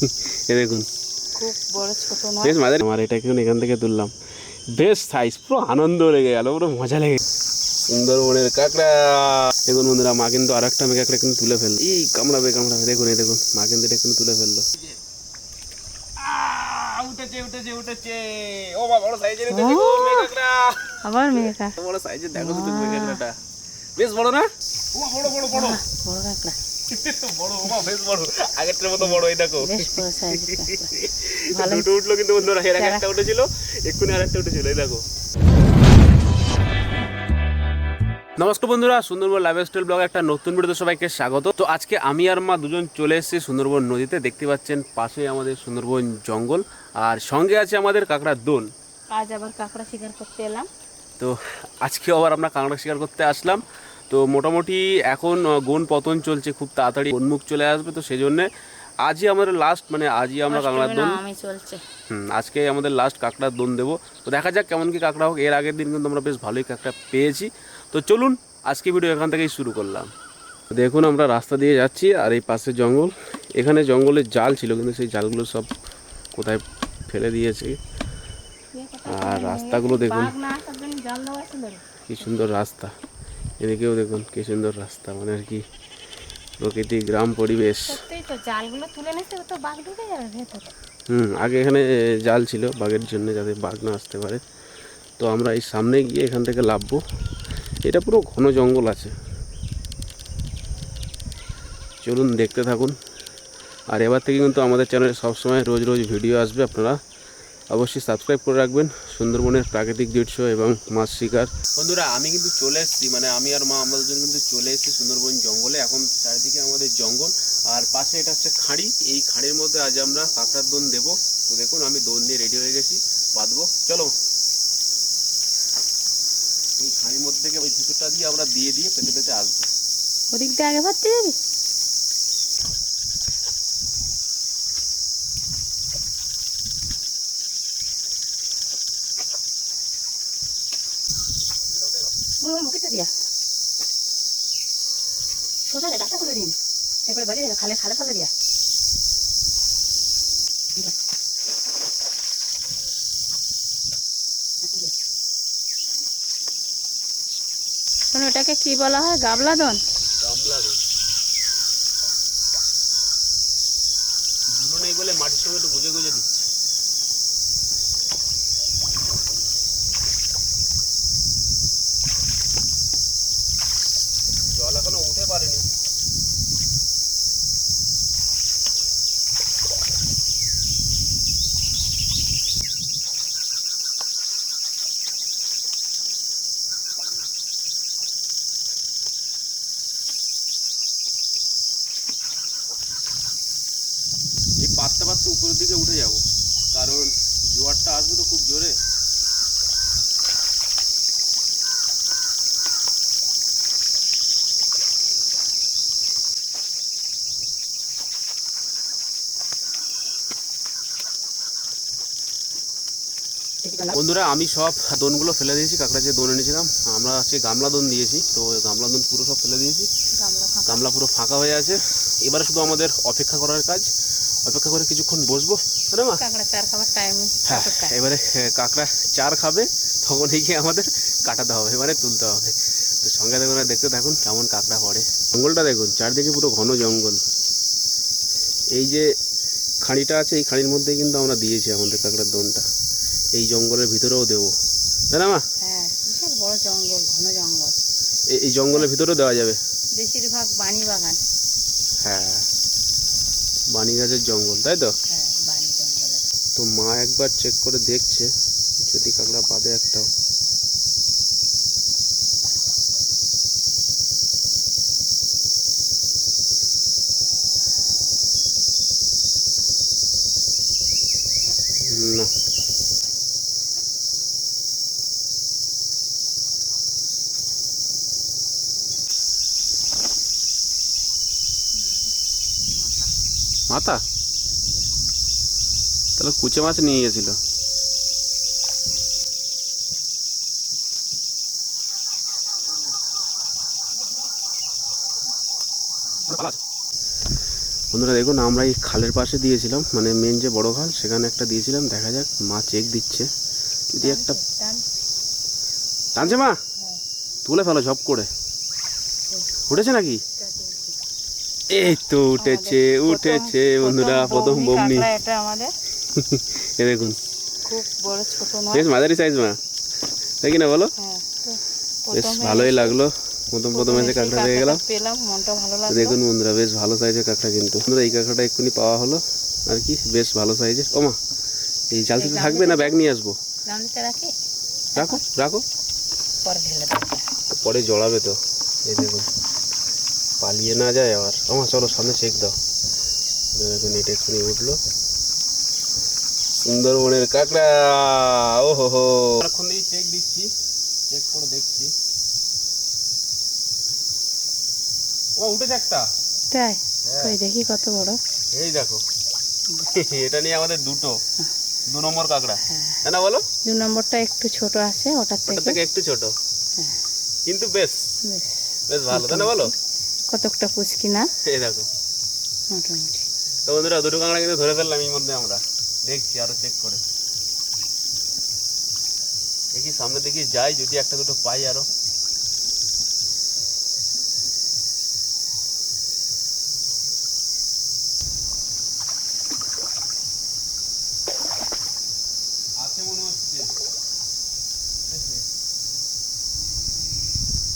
এ দেখুন। খুব বড় ছোট নয়। বেশ মজা আমার এটা এখন এখান থেকে তুললাম। বেশ সাইজ পুরো আনন্দ লেগে গেল পুরো মজা লেগে সুন্দরবনের কাঁকড়া। দেখুন বন্ধুরা মা কিন্তু আর একটা আমি কাঁকড়া কিন্তু তুলে ফেলল। এই কামড়াবে কামড়াবে। দেখুন এই দেখুন মা কিন্তু এটা কিন্তু তুলে ফেলল। উঠেছে উঠেছে উঠেছে। ও বড় সাইজের উঠেছে গো মেয়ে আবার মেয়েটা বড় সাইজের দেখো বেশ বড় না ও বড় বড় বড় বড় কাঁকড়া। বড় ও বেশ বড়। আগেরটার মতো বড় এই দেখো। বেশ বড় সাইজের কাঁকড়া ভালো। দুটো উঠল কিন্তু বন্ধুরা এর আগে একটা উঠেছিল এক্ষুনি আর একটা উঠেছিল এই দেখো। নমস্কার বন্ধুরা সুন্দরবন লাইফ স্টাইল ব্লগ একটা নতুন ভিডিওতে সবাইকে স্বাগত। তো আজকে আমি আর মা দুজন চলে এসেছি সুন্দরবন নদীতে দেখতে পাচ্ছেন পাশে আমাদের সুন্দরবন জঙ্গল। আর সঙ্গে আছে আমাদের কাঁকড়ার দোন। আজ আবার কাঁকড়া শিকার করতে এলাম। তো আজকে আবার আমরা কাঁকড়া শিকার করতে আসলাম। তো মোটামুটি এখন গন পতন চলছে খুব তাড়াতাড়ি উন্মুখ চলে আসবে তো সেই জন্যে আজই আমাদের লাস্ট মানে আজই আমরা কাঁকড়ার দোন। আমি চলছে। হুম আজকে আমাদের লাস্ট কাঁকড়ার দোন দেবো। তো দেখা যাক কেমন কি কাঁকড়া হোক এর আগের দিন কিন্তু আমরা বেশ ভালোই কাঁকড়া পেয়েছি। তো চলুন আজকে ভিডিও এখান থেকেই শুরু করলাম। দেখুন আমরা রাস্তা দিয়ে যাচ্ছি আর এই পাশে জঙ্গল। এখানে জঙ্গলের জাল ছিল কিন্তু সেই জালগুলো সব কোথায় ফেলে দিয়েছে। আর রাস্তাগুলো দেখুন। কি সুন্দর রাস্তা। এদিকেও দেখুন কি সুন্দর রাস্তা মানে আর কি প্রকৃতি গ্রাম পরিবেশ। সত্যিই তো জালগুলো তুলে নিতে তো বাঘ ঢুকে যাবে ভেতরে। হুম আগে এখানে জাল ছিল বাঘের জন্য যাতে বাঘ না আসতে পারে। তো আমরা এই সামনে গিয়ে এখান থেকে লাভবো এটা পুরো ঘন জঙ্গল আছে। চলুন দেখতে থাকুন। আর এবার থেকে কিন্তু আমাদের চ্যানেলে সবসময় রোজ রোজ ভিডিও আসবে আপনারা। অবশ্যই সাবস্ক্রাইব করে রাখবেন। সুন্দরবনের প্রাকৃতিক দৃশ্য এবং মাছ শিকার। বন্ধুরা আমি কিন্তু চলে এসেছি। মানে আমি আর মা আমরা দুজন কিন্তু চলে এসেছি সুন্দরবন জঙ্গলে। এখন চারিদিকে আমাদের জঙ্গল। আর পাশে এটা হচ্ছে খাঁড়ি। এই খাঁড়ির মধ্যে আজ আমরা কাঁকড়ার দোন দেবো। তো দেখুন আমি দোন নিয়ে রেডি হয়ে গেছি। বাঁধবো। চলো। এই খাঁড়ির মধ্যে থেকে ওই ভিতরটা দিয়ে আমরা দিয়ে দিয়ে পেতে পেতে আসব। ওদিক দিয়ে আগে ভাবতে যাবি দিয়া। সোজা ডাটা করে দিন এরপরে বাড়ি খালে খালে খালে দিয়া। শোনো এটাকে কি বলা হয়? গাবলা দন গামলা দোন ধুলো নেই বলে মাটির সঙ্গে একটু গুজে গুজে দিচ্ছি জল এখনও উঠে পারেনি এই পাততে পাততে উপরের দিকে উঠে যাব। কারণ জোয়ারটা আসবে তো খুব জোরে। বন্ধুরা আমি সব দোনগুলো ফেলে দিয়েছি। কাঁকড়া যে দোন এনেছিলাম আমরা হচ্ছে গামলা দোন দিয়েছি। তো গামলা দোন পুরো সব ফেলে দিয়েছি। গামলা পুরো ফাঁকা হয়ে আছে। এবারে শুধু আমাদের অপেক্ষা করার কাজ। অপেক্ষা করে কিছুক্ষণ বসবো। মা। হ্যাঁ এবারে কাঁকড়া চার খাবে তখন গিয়ে আমাদের কাটাতে হবে এবারে তুলতে হবে। তো সঙ্গে দেখুন দেখতে থাকুন কেমন কাঁকড়া পড়ে। জঙ্গলটা দেখুন চারদিকে পুরো ঘন জঙ্গল। এই যে খাঁড়িটা আছে এই খাঁড়ির মধ্যেই কিন্তু আমরা দিয়েছি আমাদের কাঁকড়ার দোনটা। এই জঙ্গলের ভিতরেও দেবো। তাই না মা? হ্যাঁ বিশাল বড় জঙ্গল ঘন জঙ্গল। এই- এই জঙ্গলের ভিতরেও দেওয়া যাবে। বেশিরভাগ বাণী বাগান। হ্যাঁ। বাণী গাছের জঙ্গল তাই তো? হ্যাঁ তো মা একবার চেক করে দেখছে যদি কাঁকড়া বাদে একটাও। মাথা তাহলে কুচে মাছ নিয়ে গেছিল। বন্ধুরা দেখুন আমরা এই খালের পাশে দিয়েছিলাম মানে মেন যে বড় খাল সেখানে একটা দিয়েছিলাম। দেখা যাক মা চেক দিচ্ছে। যদি একটা টানছে। মা? তুলে ফেলো ঝপ করে। উঠেছে নাকি? এই তো উঠেছে উঠেছে বন্ধুরা প্রথম বমনি এটা আমাদের। এ দেখুন। খুব বড় ছোট নয়। বেশ মাঝারি সাইজ মা। তাই কি না বলো? হ্যাঁ বেশ ভালোই লাগল। প্রথম প্রথম এসে কাঁকড়া পেয়ে গেলাম। পেলাম মনটা ভালো লাগল। দেখুন বন্ধুরা বেশ ভালো সাইজের কাঁকড়া কিন্তু। বন্ধুরা এই কাঁকড়াটা এক্ষুনি পাওয়া হলো। আর কি বেশ ভালো সাইজের ও মা এই জালতিতে থাকবে না? ব্যাগ নিয়ে আসব। রাখো? রাখো পরে জড়াবে তো। এই দেখুন। পালিয়ে না যায় আবার। আমার চলো সামনে চেক দাও। এই এটা এক্ষুনি উঠল। সুন্দরবনের কাঁকড়া! ও হো হো এখন দিয়ে চেক দিচ্ছি চেক করে দেখছি। ও উঠেছে একটা। তাই? হ্যাঁ। ওই দেখি কত বড়। এই দেখো। এটা নিয়ে আমাদের দুটো। দু নম্বর কাঁকড়া। হ্যাঁ। না বলো। দু নম্বরটা একটু ছোট আছে ওটার ওটা থেকে। একটু ছোট। হ্যাঁ। কিন্তু বেশ। বেশ। ভালো তাই না বলো? কতকটা পুচকি না? এই দেখো। মোটামুটি। তো বন্ধুরা দুটো কাঁকড়া কিন্তু ধরে ফেললাম এই মধ্যে আমরা। দেখছি আরও চেক করে। দেখি সামনে দেখি যাই যদি একটা দুটো পাই আরও।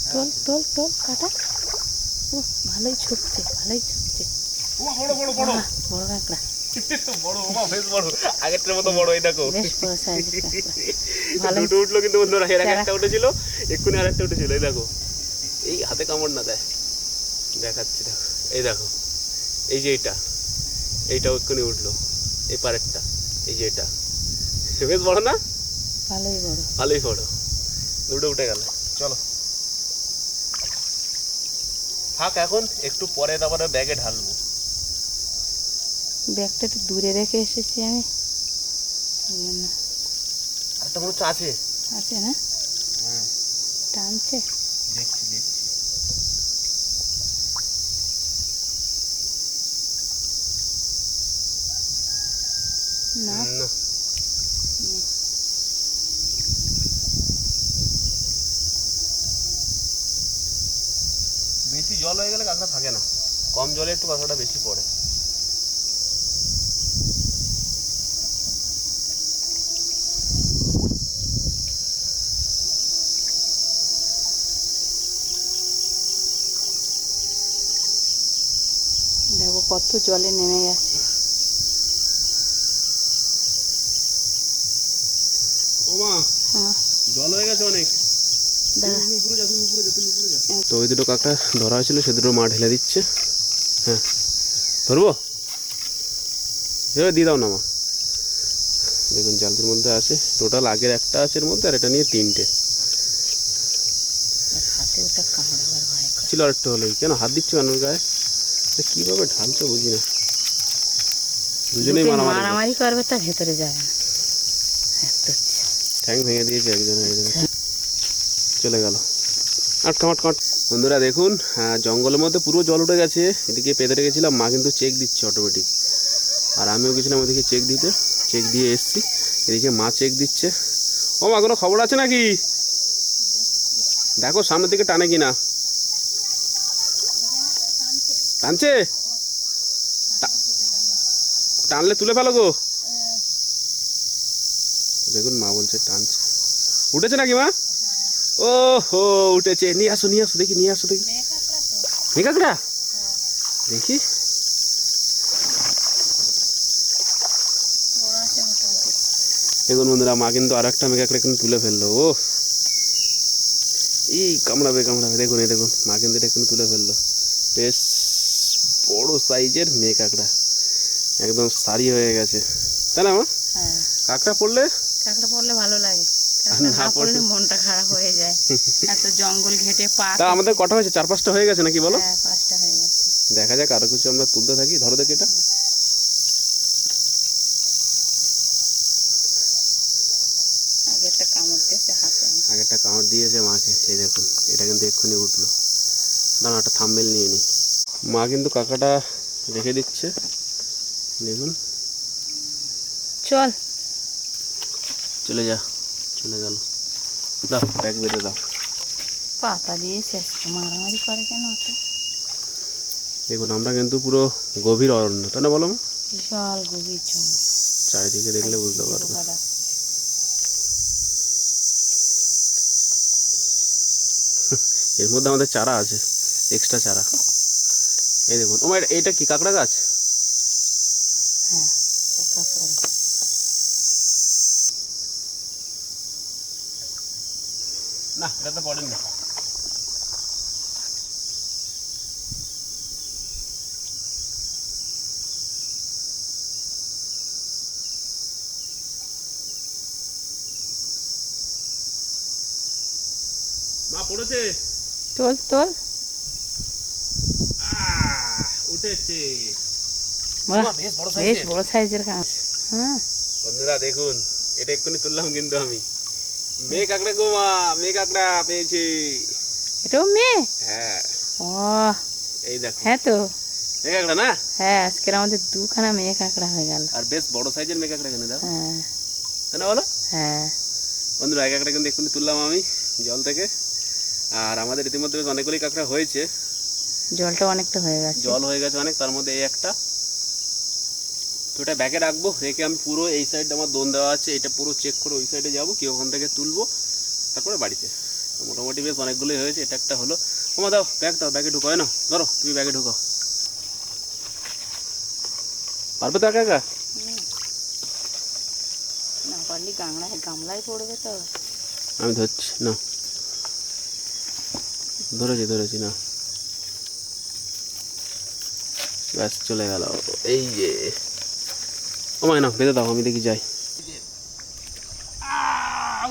তোল তোল তোল কাটা। ও ভালোই ছুটছে ভালোই ছুটছে। বড় বড় বড়। বড় কাঁকড়া। বড় বাবা বেশ বড়। আগেরটার মতো বড় এই দেখো। বেশ বড় সাইজের কাঁকড়া। দুটো উঠল কিন্তু বন্ধুরা এর আগে একটা উঠেছিল এক্ষুনি আর একটা উঠেছিল এই দেখো। এই হাতে কামড় না দেয়। দেখাচ্ছি দেখো। এই দেখো। এই যে এইটা এইটাও এক্ষুনি উঠল। এই পারেরটা এই যে এটা। বেশ বড় না? ভালোই বড়। ভালোই বড়। দুটো উঠে গেল। চলো। থাক এখন একটু পরে তারপরে ব্যাগে ঢালবো। ব্যাগটা একটু দূরে রেখে এসেছি আমি। আরেকটা মনে হচ্ছে আছে? আছে না? হ্যাঁ। টানছে? দেখছি দেখছি। না। জল হয়ে গেলে কাঁকড়া থাকে না। কম জলে একটু কাঁকড়াটা বেশি পড়ে। দেখো কত জলে নেমে গেছে। ও মা হ্যাঁ। জল হয়ে গেছে অনেক। তো ওই দুটো কাকটা ধরা হয়েছিল সে দুটো মা ঢেলে দিচ্ছে। হ্যাঁ। ধরবো? এবার দিয়ে দাও না মা। দেখুন জালতির মধ্যে আছে। টোটাল আগের একটা আছে এর মধ্যে আর এটা নিয়ে তিনটে। ছিল আরেকটা হলেই। কেন হাত দিচ্ছ কেন গায়ে? কীভাবে ঢালছো বুঝি না। দুজনেই মারামারি করবে। তা ভেতরে যাবে না। ঠ্যাং ভেঙে দিয়েছে একজন একজন চলে গেল। আটকা আটকা বন্ধুরা দেখুন জঙ্গলের মধ্যে পুরো জল উঠে গেছে। এদিকে পেতে রেখেছিলাম, মা কিন্তু চেক দিচ্ছে অটোমেটিক আর আমিও গেছিলাম ওদিকে চেক দিতে। চেক দিয়ে এসছি। এদিকে মা চেক দিচ্ছে। ও মা, কোনো খবর আছে নাকি? দেখো, সামনের দিকে টানে কিনা। টানছে? টানলে তুলে ফেলো গো। দেখুন, মা বলছে, টানছে। উঠেছে নাকি মা? ও হো উঠেছে। নিয়ে আসো নিয়ে আসো দেখি নিয়ে আসো দেখি। মেয়ে কাঁকড়া দেখি। দেখুন বন্ধুরা মা কিন্তু আর একটা মেয়ে কাঁকড়া কিন্তু তুলে ফেলল। ও এই কামড়াবে কামড়াবে। দেখুন এই দেখুন মা কিন্তু এটা কিন্তু তুলে ফেলল। বেশ বড় সাইজের মেয়ে কাঁকড়া একদম সারি হয়ে গেছে। তাই না মা? হ্যাঁ। কাঁকড়া পড়লে? কাঁকড়া পড়লে ভালো লাগে। না পড়লে- পড়লে মনটা খারাপ হয়ে যায়। এত জঙ্গল ঘেটে পা তা আমাদের কটা হয়েছে? চার পাঁচটা হয়ে গেছে নাকি বলো? হ্যাঁ পাঁচটা হয়ে গেছে। দেখা যাক আরও কিছু আমরা তুলতে থাকি। ধরো দেখি এটা। আগে কামড় দিয়েছে হাতে আগেরটা কামড় দিয়েছে মাকে। এই দেখুন এটা কিন্তু এক্ষুনি উঠল। দাঁড়া একটা থাম্বেল নিয়ে নি। মা কিন্তু কাকাটা রেখে দিচ্ছে। দেখুন। চল। চলে যা। চলে গেল। দাও ব্যাগ বেঁধে দাও। পাতা দিয়ে শেষ মারামারি করে কেন দেখুন আমরা কিন্তু পুরো গভীর অরণ্য তাই না বলো? বিশাল গভীর চারিদিকে দেখলে বুঝতে পারবে। এর মধ্যে আমাদের চারা আছে এক্সট্রা চারা। এই দেখুন ও এটা কি কাঁকড়া গাছ হ্যাঁ দেখা করে না এটাতে পড়েন না মা পড়েছে? তোল তোল। আহ, উঠেছে। বেশ বড় সাইজের কাঁচ। হ্যাঁ। বন্ধুরা দেখুন এটা এক্ষুনি তুললাম কিন্তু আমি। মেয়ে কাঁকড়া গো মা মেয়ে কাঁকড়া পেয়েছি। এটাও মেয়ে হ্যাঁ। ও এই দেখো। হ্যাঁ তো। মেয়ে কাঁকড়া না? হ্যাঁ আজকের আমাদের দুখানা মেয়ে কাঁকড়া হয়ে গেল। আর বেশ বড় সাইজের মেয়ে কাঁকড়া কিনে দাও হ্যাঁ। তাই না বলো? হ্যাঁ। বন্ধুরা এক কাঁকড়া কিন্তু এক্ষুনি তুললাম আমি জল থেকে। আর আমাদের ইতিমধ্যে বেশ অনেকগুলি কাঁকড়া হয়েছে। জলটা অনেকটা হয়ে গেছে। জল হয়ে গেছে অনেক তার মধ্যে এই একটা। তো এটা ব্যাগে রাখব রেখে আমি পুরো এই সাইডটা আমার দোন দেওয়া আছে এটা পুরো চেক করে ওই সাইডে যাব কি ওখান থেকে তুলবো তারপরে বাড়িতে। মোটামুটি বেশ অনেকগুলোই হয়েছে এটা একটা হলো। ওমা দাও ব্যাগ দাও ব্যাগে ঢুকো না ধরো তুমি ব্যাগে ঢুকো পারবে তো একা একা? না পারলে গামলায় গামলায় পড়বে তো। আমি ধরছি না। ধরেছি ধরেছি না। ব্যাস চলে গেল। এই যে। ও মায় না বেঁধে দাও আমি দেখি যাই।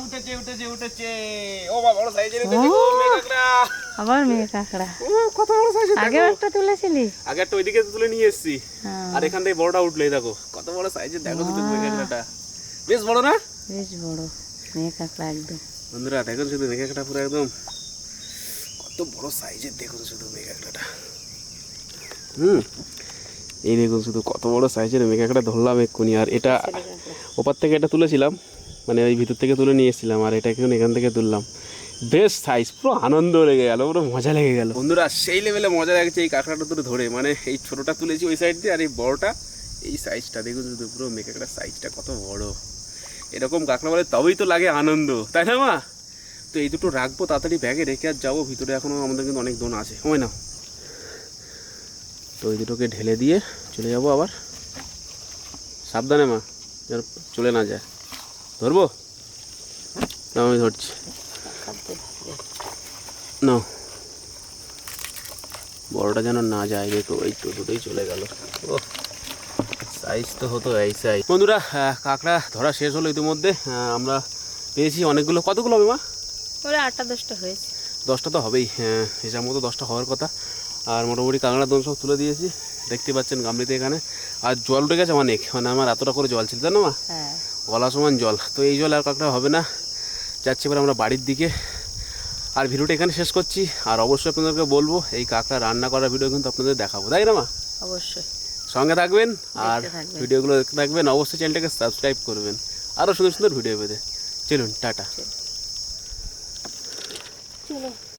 উঠেছে উঠেছে উঠেছে। ও বা বড় সাইজের উঠেছে গো, মেয়ে আবার মেয়ে ও, কত বড় সাইজের আগেও একটা তুলেছিলি? আগে একটা ওইদিকে তুলে নিয়ে এসেছি। হ্যাঁ। আর এখান থেকে বড়টা উঠল দেখো কত বড় সাইজের দেখো শুধু বেশ বড় না? বেশ বড় একদম। বন্ধুরা শুধু পুরো একদম। কত বড় সাইজের দেখুন শুধু মেঘা কাঁকড়াটা। হুম। এই দেখুন শুধু কত বড় সাইজের মেঘা কাঁকড়া ধরলাম এক্ষুনি। আর এটা ওপার থেকে এটা তুলেছিলাম মানে ওই ভিতর থেকে তুলে নিয়ে এসেছিলাম, আর এটা এখন এখান থেকে তুললাম। বেশ সাইজ পুরো আনন্দ লেগে গেল, পুরো মজা লেগে গেল। বন্ধুরা, সেই লেভেলে মজা লাগছে এই কাঁকড়াটা তুলে ধরে। মানে এই ছোটোটা তুলেছি ওই সাইড দিয়ে, আর এই বড়টা, এই সাইজটা দেখুন শুধু পুরো মেঘা কাঁকড়ার সাইজটা কত বড়। এরকম কাঁকড়া বলে তবেই তো লাগে আনন্দ, তাই না মা? তো এই দুটো রাখব, তাড়াতাড়ি ব্যাগে রেখে আর যাব। ভিতরে এখনও আমাদের কিন্তু অনেক দোন আছে। হয় না। ওই দুটোকে ঢেলে দিয়ে চলে যাব আবার। সাবধানে মা যেন চলে না যায়। ধরবো? না আমি ধরছি। না। বড়টা যেন না যায় দেখো এই তো দুটোই চলে গেল। ও সাইজ তো হতো এই সাইজ বন্ধুরা কাঁকড়া ধরা শেষ হলো ইতিমধ্যে। আমরা পেয়েছি অনেকগুলো। কতগুলো হবে মা? ওরা আটটা দশটা হয়েছে। দশটা তো হবেই। হ্যাঁ, হিসাব মতো দশটা হওয়ার কথা। আর মোটামুটি কাঁকড়া দোন সব তুলে দিয়েছি। দেখতে পাচ্ছেন গামলিতে এখানে। আর জল উঠে গেছে অনেক মানে আমার এতটা করে জল ছিল তাই না মা? হ্যাঁ। গলা সমান জল। তো এই জল আর কাঁকড়া হবে না। যাচ্ছি এবার আমরা বাড়ির দিকে। আর ভিডিওটা এখানে শেষ করছি। আর অবশ্যই আপনাদেরকে বলব এই কাঁকড়া রান্না করার ভিডিও কিন্তু আপনাদের দেখাবো। তাই না মা? অবশ্যই। সঙ্গে থাকবেন আর ভিডিওগুলো দেখতে থাকবেন। অবশ্যই চ্যানেলটাকে সাবস্ক্রাইব করবেন। আরও সুন্দর সুন্দর ভিডিও পেতে। চলুন টাটা। চলো